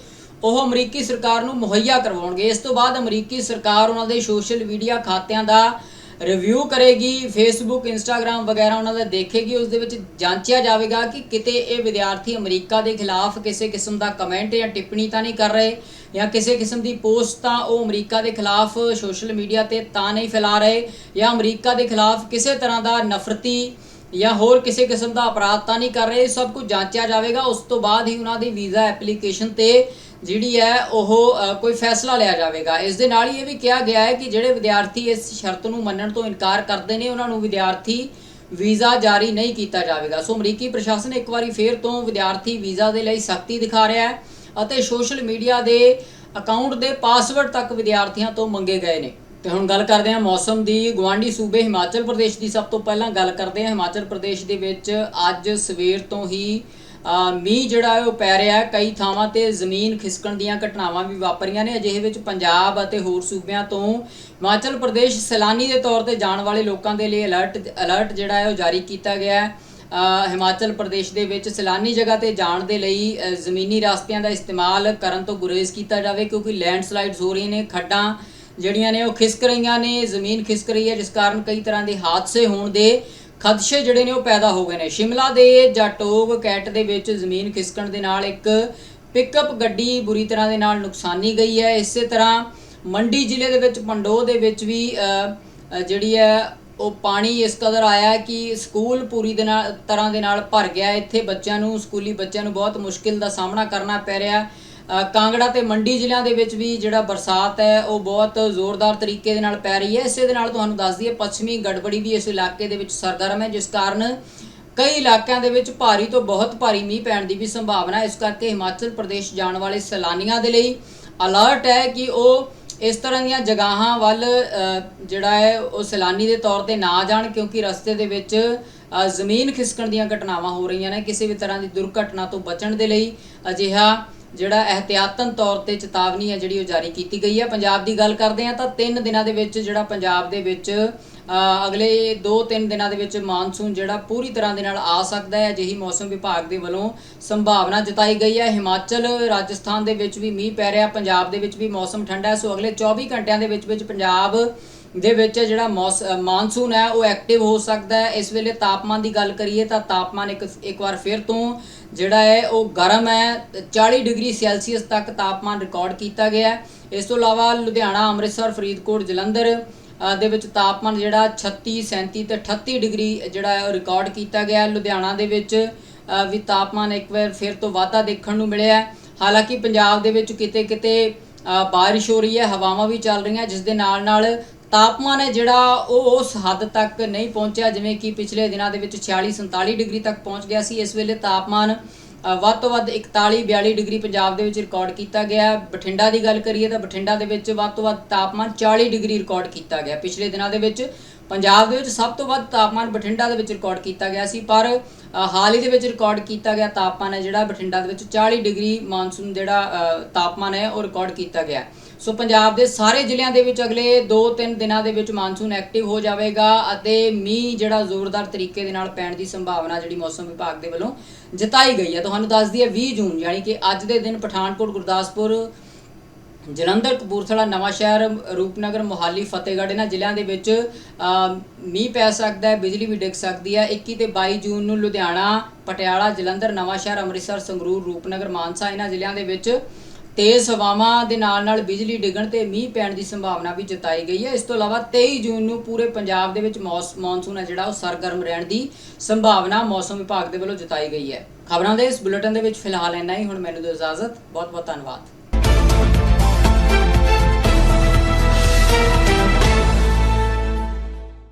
ਉਹ ਅਮਰੀਕੀ ਸਰਕਾਰ ਨੂੰ ਮੁਹੱਈਆ ਕਰਵਾਉਣਗੇ। ਇਸ ਤੋਂ ਬਾਅਦ ਅਮਰੀਕੀ ਸਰਕਾਰ ਉਹਨਾਂ ਦੇ ਸੋਸ਼ਲ ਮੀਡੀਆ ਖਾਤਿਆਂ ਦਾ ਰਿਵਿਊ ਕਰੇਗੀ ਫੇਸਬੁੱਕ ਇੰਸਟਾਗ੍ਰam ਵਗੈਰਾ ਉਹਨਾਂ ਦਾ ਦੇਖੇਗੀ, ਉਸ ਦੇ ਵਿੱਚ ਜਾਂਚਿਆ ਜਾਵੇਗਾ ਕਿ ਕਿਤੇ ਇਹ ਵਿਦਿਆਰਥੀ ਅਮਰੀਕਾ ਦੇ ਖਿਲਾਫ ਕਿਸੇ ਕਿਸਮ ਦਾ ਕਮੈਂਟ ਜਾਂ ਟਿੱਪਣੀ ਤਾਂ ਨਹੀਂ ਕਰ ਰਹੇ, ਜਾਂ ਕਿਸੇ ਕਿਸਮ ਦੀ ਪੋਸਟ ਤਾਂ ਉਹ ਅਮਰੀਕਾ ਦੇ ਖਿਲਾਫ ਸੋਸ਼ਲ ਮੀਡੀਆ ਤੇ ਤਾਂ ਨਹੀਂ ਫੈਲਾ ਰਹੇ, ਜਾਂ ਅਮਰੀਕਾ ਦੇ ਖਿਲਾਫ ਕਿਸੇ ਤਰ੍ਹਾਂ ਦਾ ਨਫ਼ਰਤੀ ਜਾਂ ਹੋਰ ਕਿਸੇ ਕਿਸਮ ਦਾ ਅਪਰਾਧ ਤਾਂ ਨਹੀਂ ਕਰ ਰਹੇ ਸਭ ਕੁਝ ਜਾਂਚਿਆ ਜਾਵੇਗਾ। ਉਸ ਤੋਂ ਬਾਅਦ ਹੀ ਉਹਨਾਂ ਦੀ ਵੀਜ਼ਾ ਐਪਲੀਕੇਸ਼ਨ ਤੇ ਜਿਹੜੀ ਹੈ ਉਹ ਕੋਈ ਫੈਸਲਾ ਲਿਆ ਜਾਵੇਗਾ। ਇਸ ਦੇ ਨਾਲ ਹੀ ਇਹ ਵੀ ਕਿਹਾ ਗਿਆ ਹੈ ਕਿ ਜਿਹੜੇ ਵਿਦਿਆਰਥੀ ਇਸ ਸ਼ਰਤ ਨੂੰ ਮੰਨਣ ਤੋਂ ਇਨਕਾਰ ਕਰਦੇ ਨੇ, ਉਹਨਾਂ ਨੂੰ ਵਿਦਿਆਰਥੀ ਵੀਜ਼ਾ ਜਾਰੀ ਨਹੀਂ ਕੀਤਾ ਜਾਵੇਗਾ। ਸੋ ਅਮਰੀਕੀ ਪ੍ਰਸ਼ਾਸਨ ਇੱਕ ਵਾਰੀ ਫੇਰ ਤੋਂ ਵਿਦਿਆਰਥੀ ਵੀਜ਼ਾ ਦੇ ਲਈ ਸਖਤੀ ਦਿਖਾ ਰਿਹਾ ਹੈ ਅਤੇ ਸੋਸ਼ਲ ਮੀਡੀਆ ਦੇ ਅਕਾਊਂਟ ਦੇ ਪਾਸਵਰਡ ਤੱਕ ਵਿਦਿਆਰਥੀਆਂ ਤੋਂ ਮੰਗੇ ਗਏ ਨੇ। ਤੇ ਹੁਣ ਗੱਲ ਕਰਦੇ ਹਾਂ ਮੌਸਮ ਦੀ। ਗਵਾਂਢੀ ਸੂਬੇ ਹਿਮਾਚਲ ਪ੍ਰਦੇਸ਼ ਦੀ ਸਭ ਤੋਂ ਪਹਿਲਾਂ ਗੱਲ ਕਰਦੇ ਹਾਂ। ਹਿਮਾਚਲ ਪ੍ਰਦੇਸ਼ ਦੇ ਵਿੱਚ ਅੱਜ ਸਵੇਰ ਤੋਂ ਹੀ ਮੀਂਹ ਜਿਹੜਾ ਹੈ ਉਹ ਪੈ ਰਿਹਾ ਹੈ। ਕਈ ਥਾਵਾਂ ਤੇ ਜ਼ਮੀਨ ਖਿਸਕਣ ਦੀਆਂ ਘਟਨਾਵਾਂ ਵੀ ਵਾਪਰੀਆਂ ਨੇ। ਅਜਿਹੇ ਵਿੱਚ ਪੰਜਾਬ ਅਤੇ ਹੋਰ ਸੂਬਿਆਂ ਤੋਂ ਹਿਮਾਚਲ ਪ੍ਰਦੇਸ਼ ਸੈਲਾਨੀ ਦੇ ਤੌਰ ਤੇ ਜਾਣ ਵਾਲੇ ਲੋਕਾਂ ਦੇ ਲਈ ਅਲਰਟ ਅਲਰਟ ਜਿਹੜਾ ਹੈ ਉਹ ਜਾਰੀ ਕੀਤਾ ਗਿਆ ਹੈ। ਹਿਮਾਚਲ ਪ੍ਰਦੇਸ਼ ਦੇ ਵਿੱਚ ਸੈਲਾਨੀ ਜਗ੍ਹਾ ਤੇ ਜਾਣ ਦੇ ਲਈ ਜ਼ਮੀਨੀ ਰਸਤਿਆਂ ਦਾ ਇਸਤੇਮਾਲ ਕਰਨ ਤੋਂ ਗੁਰੇਜ਼ ਕੀਤਾ ਜਾਵੇ ਕਿਉਂਕਿ ਲੈਂਡਸਲਾਈਡਸ ਹੋ ਰਹੀਆਂ ਨੇ, ਖੱਡਾਂ ਜਿਹੜੀਆਂ ਨੇ ਉਹ ਖਿਸਕ ਰਹੀਆਂ ਨੇ, ਜ਼ਮੀਨ ਖਿਸਕ ਰਹੀ ਹੈ, ਜਿਸ ਕਾਰਨ ਕਈ ਤਰ੍ਹਾਂ ਦੇ ਹਾਦਸੇ ਹੋਣ ਦੇ ਖਦਸ਼ੇ ਜਿਹੜੇ ਨੇ ਉਹ ਪੈਦਾ ਹੋ ਗਏ ਨੇ। ਸ਼ਿਮਲਾ ਦੇ ਜਟੋਗ ਕੈਟ ਦੇ ਵਿੱਚ ਜ਼ਮੀਨ ਖਿਸਕਣ ਦੇ ਨਾਲ ਇੱਕ ਪਿਕਅਪ ਗੱਡੀ ਬੁਰੀ ਤਰ੍ਹਾਂ ਦੇ ਨਾਲ ਨੁਕਸਾਨੀ ਗਈ ਹੈ। ਇਸੇ ਤਰ੍ਹਾਂ ਮੰਡੀ ਜ਼ਿਲ੍ਹੇ ਦੇ ਵਿੱਚ ਪੰਡੋ ਦੇ ਵਿੱਚ ਵੀ ਜਿਹੜੀ ਹੈ, ਉਹ ਪਾਣੀ ਇਸ ਕਦਰ ਆਇਆ ਕਿ ਸਕੂਲ ਪੂਰੀ ਦੇ ਨਾਲ, ਤਰ੍ਹਾਂ ਦੇ ਨਾਲ ਭਰ ਗਿਆ। ਇੱਥੇ ਬੱਚਿਆਂ ਨੂੰ, ਸਕੂਲੀ ਬੱਚਿਆਂ ਨੂੰ ਬਹੁਤ ਮੁਸ਼ਕਿਲ ਦਾ ਸਾਹਮਣਾ ਕਰਨਾ ਪੈ ਰਿਹਾ। ਕਾਂਗੜਾ ਤੇ ਮੰਡੀ ਜ਼ਿਲ੍ਹਿਆਂ ਦੇ ਵਿੱਚ ਵੀ ਜਿਹੜਾ ਬਰਸਾਤ ਹੈ, ਉਹ ਬਹੁਤ ਜ਼ੋਰਦਾਰ ਤਰੀਕੇ ਦੇ ਨਾਲ ਪੈ ਰਹੀ ਹੈ। ਇਸੇ ਦੇ ਨਾਲ ਤੁਹਾਨੂੰ ਦੱਸ ਦਈਏ, ਪੱਛਮੀ ਗੜਬੜੀ ਵੀ ਇਸ ਇਲਾਕੇ ਦੇ ਵਿੱਚ ਸਰਗਰਮ ਹੈ, ਜਿਸ ਕਾਰਨ ਕਈ ਇਲਾਕਿਆਂ ਦੇ ਵਿੱਚ ਭਾਰੀ ਤੋਂ ਬਹੁਤ ਭਾਰੀ ਮੀਂਹ ਪੈਣ ਦੀ ਵੀ ਸੰਭਾਵਨਾ ਹੈ। ਇਸ ਕਰਕੇ ਹਿਮਾਚਲ ਪ੍ਰਦੇਸ਼ ਜਾਣ ਵਾਲੇ ਸੈਲਾਨੀਆਂ ਦੇ ਲਈ ਅਲਰਟ ਹੈ ਕਿ ਉਹ ਇਸ ਤਰ੍ਹਾਂ ਦੀਆਂ ਜਗ੍ਹਾਵਾਂ ਵੱਲ ਜਿਹੜਾ ਹੈ, ਉਹ ਸੈਲਾਨੀ ਦੇ ਤੌਰ ਤੇ ਨਾ ਜਾਣ, ਕਿਉਂਕਿ ਰਸਤੇ ਦੇ ਵਿੱਚ ਜ਼ਮੀਨ ਖਿਸਕਣ ਦੀਆਂ ਘਟਨਾਵਾਂ ਹੋ ਰਹੀਆਂ ਨੇ। ਕਿਸੇ ਵੀ ਤਰ੍ਹਾਂ ਦੀ ਦੁਰਘਟਨਾ ਤੋਂ ਬਚਣ ਦੇ ਲਈ ਅਜਿਹਾ ਜਿਹੜਾ ਇਹਤਿਆਤਨ ਤੌਰ ਤੇ ਚੇਤਾਵਨੀ ਹੈ ਜਿਹੜੀ ਉਹ ਜਾਰੀ ਕੀਤੀ ਗਈ ਹੈ। ਪੰਜਾਬ ਦੀ ਗੱਲ ਕਰਦੇ ਹਾਂ ਤਾਂ 3 ਦਿਨਾਂ ਦੇ ਵਿੱਚ ਜਿਹੜਾ ਪੰਜਾਬ ਦੇ ਵਿੱਚ ਅਗਲੇ 2-3 ਦਿਨਾਂ ਦੇ ਵਿੱਚ ਮਾਨਸੂਨ ਜਿਹੜਾ ਪੂਰੀ ਤਰ੍ਹਾਂ ਦੇ ਨਾਲ ਆ ਸਕਦਾ ਹੈ। ਅਜਿਹੀ ਮੌਸਮ ਵਿਭਾਗ ਦੇ ਵੱਲੋਂ ਸੰਭਾਵਨਾ ਜਤਾਈ ਗਈ ਹੈ। ਹਿਮਾਚਲ, ਰਾਜਸਥਾਨ ਦੇ ਵਿੱਚ ਵੀ ਮੀਂਹ ਪੈ ਰਿਹਾ, ਪੰਜਾਬ ਦੇ ਵਿੱਚ ਵੀ ਮੌਸਮ ਠੰਡਾ ਹੈ। ਸੋ ਅਗਲੇ 24 ਘੰਟਿਆਂ ਦੇ ਵਿੱਚ ਵਿੱਚ ਪੰਜਾਬ ਦੇ ਵਿੱਚ ਜਿਹੜਾ ਮੌਸ- ਮਾਨਸੂਨ ਹੈ, ਉਹ ਐਕਟਿਵ ਹੋ ਸਕਦਾ ਹੈ। ਇਸ ਵੇਲੇ ਤਾਪਮਾਨ ਦੀ ਗੱਲ ਕਰੀਏ ਤਾਂ ਤਾਪਮਾਨ ਇੱਕ ਇੱਕ ਵਾਰ ਫਿਰ ਤੋਂ ਜਿਹੜਾ ਹੈ, ਉਹ ਗਰਮ ਹੈ। 40 ਡਿਗਰੀ ਸੈਲਸੀਅਸ ਤੱਕ ਤਾਪਮਾਨ ਰਿਕਾਰਡ ਕੀਤਾ ਗਿਆ ਹੈ। ਇਸ ਤੋਂ ਇਲਾਵਾ ਲੁਧਿਆਣਾ, ਅੰਮ੍ਰਿਤਸਰ, ਫਰੀਦਕੋਟ, ਜਲੰਧਰ ਦੇ ਵਿੱਚ ਤਾਪਮਾਨ ਜਿਹੜਾ 36 37 ਤੇ 38 ਡਿਗਰੀ ਜਿਹੜਾ ਹੈ, ਉਹ ਰਿਕਾਰਡ ਕੀਤਾ ਗਿਆ ਲੁਧਿਆਣਾ ਦੇ ਵਿੱਚ ਵੀ ਤਾਪਮਾਨ ਇੱਕ ਵਾਰ ਫਿਰ ਤੋਂ ਵਾਧਾ ਦੇਖਣ ਨੂੰ ਮਿਲਿਆ ਹਾਲਾਂਕਿ ਪੰਜਾਬ ਦੇ ਵਿੱਚ ਕਿਤੇ ਕਿਤੇ ਬਾਰਿਸ਼ ਹੋ ਰਹੀ ਹੈ, ਹਵਾਵਾਂ ਵੀ ਚੱਲ ਰਹੀਆਂ, ਜਿਸ ਦੇ ਨਾਲ ਨਾਲ ਤਾਪਮਾਨ ਹੈ ਜਿਹੜਾ ਉਹ ਉਸ ਹੱਦ ਤੱਕ ਨਹੀਂ ਪਹੁੰਚਿਆ, ਜਿਵੇਂ ਕਿ ਪਿਛਲੇ ਦਿਨਾਂ ਦੇ ਵਿੱਚ 46 47 ਡਿਗਰੀ ਤੱਕ ਪਹੁੰਚ ਗਿਆ ਸੀ। ਇਸ ਵੇਲੇ ਤਾਪਮਾਨ ਵੱਧ ਤੋਂ ਵੱਧ 41 42 ਡਿਗਰੀ ਪੰਜਾਬ ਦੇ ਵਿੱਚ ਰਿਕਾਰਡ ਕੀਤਾ ਗਿਆ ਬਠਿੰਡਾ ਦੀ ਗੱਲ ਕਰੀਏ ਤਾਂ ਬਠਿੰਡਾ ਦੇ ਵਿੱਚ ਵੱਧ ਤੋਂ ਵੱਧ ਤਾਪਮਾਨ 40 ਡਿਗਰੀ ਰਿਕਾਰਡ ਕੀਤਾ ਗਿਆ। ਪਿਛਲੇ ਦਿਨਾਂ ਦੇ ਵਿੱਚ ਪੰਜਾਬ ਦੇ ਵਿੱਚ ਸਭ ਤੋਂ ਵੱਧ ਤਾਪਮਾਨ ਬਠਿੰਡਾ ਦੇ ਵਿੱਚ ਰਿਕਾਰਡ ਕੀਤਾ ਗਿਆ ਸੀ, ਪਰ ਹਾਲ ਹੀ ਦੇ ਵਿੱਚ ਰਿਕਾਰਡ ਕੀਤਾ ਗਿਆ ਤਾਪਮਾਨ ਹੈ ਜਿਹੜਾ ਬਠਿੰਡਾ ਦੇ ਵਿੱਚ 40 ਡਿਗਰੀ ਮਾਨਸੂਨ ਜਿਹੜਾ ਤਾਪਮਾਨ ਹੈ ਉਹ ਰਿਕਾਰਡ ਕੀਤਾ ਗਿਆ ਸੋ ਪੰਜਾਬ ਦੇ ਸਾਰੇ ਜ਼ਿਲ੍ਹਿਆਂ ਦੇ ਵਿੱਚ ਅਗਲੇ 2-3 ਦਿਨਾਂ ਦੇ ਵਿੱਚ ਮਾਨਸੂਨ ਐਕਟਿਵ ਹੋ ਜਾਵੇਗਾ ਅਤੇ ਮੀਂਹ ਜਿਹੜਾ ਜ਼ੋਰਦਾਰ ਤਰੀਕੇ ਦੇ ਨਾਲ ਪੈਣ ਦੀ ਸੰਭਾਵਨਾ ਜਿਹੜੀ ਮੌਸਮ ਵਿਭਾਗ ਦੇ ਵੱਲੋਂ ਜਤਾਈ ਗਈ ਹੈ। ਤੁਹਾਨੂੰ ਦੱਸ ਦਈਏ 20 ਜੂਨ, ਯਾਨੀ ਕਿ ਅੱਜ ਦੇ ਦਿਨ ਪਠਾਨਕੋਟ, ਗੁਰਦਾਸਪੁਰ, ਜਲੰਧਰ, ਕਪੂਰਥਲਾ, ਨਵਾਂ ਸ਼ਹਿਰ, ਰੂਪਨਗਰ, ਮੋਹਾਲੀ, ਫਤਿਹਗੜ੍ਹ ਇਹਨਾਂ ਜ਼ਿਲ੍ਹਿਆਂ ਦੇ ਵਿੱਚ ਮੀਂਹ ਪੈ ਸਕਦਾ ਹੈ, ਬਿਜਲੀ ਵੀ ਡਿੱਗ ਸਕਦੀ ਹੈ। 21 ਤੇ 22 ਜੂਨ ਨੂੰ ਲੁਧਿਆਣਾ, ਪਟਿਆਲਾ, ਜਲੰਧਰ, ਨਵਾਂ ਸ਼ਹਿਰ, ਅੰਮ੍ਰਿਤਸਰ, ਸੰਗਰੂਰ, ਰੂਪਨਗਰ, ਮਾਨਸਾ ਇਹਨਾਂ ਜ਼ਿਲ੍ਹਿਆਂ ਦੇ ਵਿੱਚ ਤੇਜ਼ ਹਵਾਵਾਂ ਦੇ ਨਾਲ ਨਾਲ ਬਿਜਲੀ ਡਿੱਗਣ ਤੇ ਮੀਂਹ ਪੈਣ ਦੀ ਸੰਭਾਵਨਾ ਵੀ ਜਤਾਈ ਗਈ ਹੈ। ਇਸ ਤੋਂ ਇਲਾਵਾ 23 ਜੂਨ ਨੂੰ ਪੂਰੇ ਪੰਜਾਬ ਦੇ ਵਿੱਚ ਮੌਨਸੂਨ ਹੈ ਜਿਹੜਾ, ਉਹ ਸਰਗਰਮ ਰਹਿਣ ਦੀ ਸੰਭਾਵਨਾ ਮੌਸਮ ਵਿਭਾਗ ਦੇ ਵੱਲੋਂ ਜਤਾਈ ਗਈ ਹੈ। ਖਬਰਾਂ ਦੇ ਇਸ ਬੁਲੇਟਨ ਦੇ ਵਿੱਚ ਫਿਲਹਾਲ ਇੰਨਾ ਹੀ। ਹੁਣ ਮੈਨੂੰ ਦਿਓ ਇਜਾਜ਼ਤ। ਬਹੁਤ ਬਹੁਤ ਧੰਨਵਾਦ।